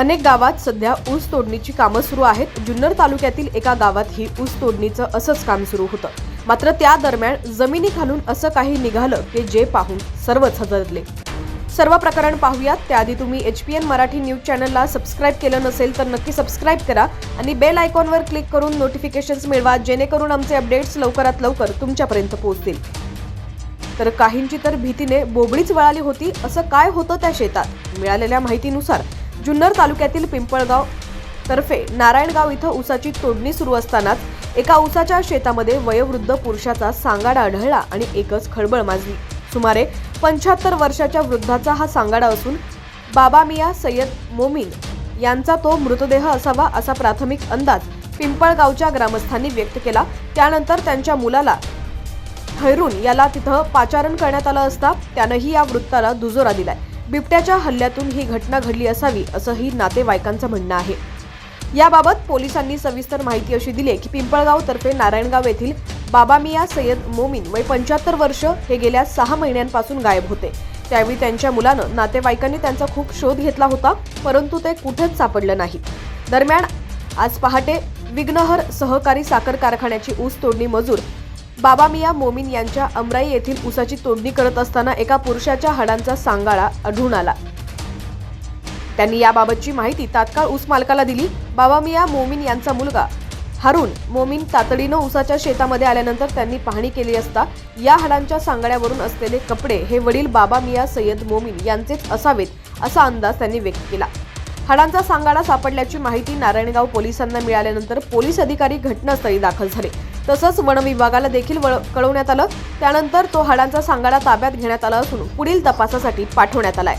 अनेक गावात सध्या ऊस तोडणीची कामं सुरू आहेत. जुन्नर तालुक्यातील एका गावात ही ऊस तोडणीचं असंच काम सुरू होतं. मात्र त्या दरम्यान जमिनी खालून असं काही निघालं की जे पाहून सर्वच हजरले. सर्व प्रकरण पाहूयात. त्याआधी तुम्ही H P N Marathi news चॅनलला सबस्क्राईब केलं नसेल तर नक्की सबस्क्राईब करा आणि बेल आयकॉनवर क्लिक करून नोटिफिकेशन्स मिळवा जेणेकरून आमचे अपडेट्स लवकरात लवकर तुमच्यापर्यंत पोहोचतील. तर काहींची तर भीतीने बोबडीच वळाली होती. असं काय होतं त्या शेतात? मिळालेल्या माहितीनुसार जुन्नर तालुक्यातील पिंपळगाव तर्फे नारायणगाव इथं ऊसाची तोडणी सुरू असतानाच एका ऊसाच्या शेतामध्ये वयोवृद्ध पुरुषाचा सांगाडा आढळला आणि एकच खळबळ माजली. सुमारे पंच्याहत्तर वर्षाच्या वृद्धाचा हा सांगाडा असून बाबा मिया सय्यद मोमीन यांचा तो मृतदेह असावा असा प्राथमिक अंदाज पिंपळगावच्या ग्रामस्थांनी व्यक्त केला. त्यानंतर त्यांच्या मुलाला हैरून याला तिथं पाचारण करण्यात आलं असता त्यानंही या वृत्ताला दुजोरा दिलाय. बिबट्याच्या हल्ल्यातून ही घटना घडली असावी असंही नातेवाईकांचं म्हणणं आहे. याबाबत पोलिसांनी सविस्तर माहिती अशी दिली आहे की पिंपळगाव तर्फे नारायणगाव येथील बाबा मिया सय्यद मोमीन वय पंच्याहत्तर वर्ष हे गेल्या सहा महिन्यांपासून गायब होते. त्यावेळी त्यांच्या मुलानं नातेवाईकांनी त्यांचा खूप शोध घेतला होता परंतु ते कुठेच सापडलं नाही. दरम्यान आज पहाटे विघ्नहर सहकारी साखर कारखान्याची ऊस तोडणी मजूर बाबा मिया मोमीन यांच्या अमराई येथील उसाची तोडणी करत असताना एका पुरुषाच्या हाडांचा सांगाळा आढळून आला. त्यांनी याबाबतची माहिती तात्काळ ऊस मालकाला दिली. बाबा मिया मोमीन यांचा मुलगा हारून मोमीन तातडीनं उसाच्या शेतामध्ये आल्यानंतर त्यांनी पाहणी केली असता या हाडांच्या सांगाड्यावरून असलेले कपडे हे वडील बाबा मिया सय्यद मोमीन यांचेच असावेत असा अंदाज त्यांनी व्यक्त केला. हाडांचा सांगाडा सापडल्याची माहिती नारायणगाव पोलिसांना मिळाल्यानंतर पोलीस अधिकारी घटनास्थळी दाखल झाले. तसंच वन विभागाला देखील वळ- कळवण्यात आलं. त्यानंतर तो हाडांचा सांगाडा ताब्यात घेण्यात आला असून पुढील तपासासाठी पाठवण्यात आलाय.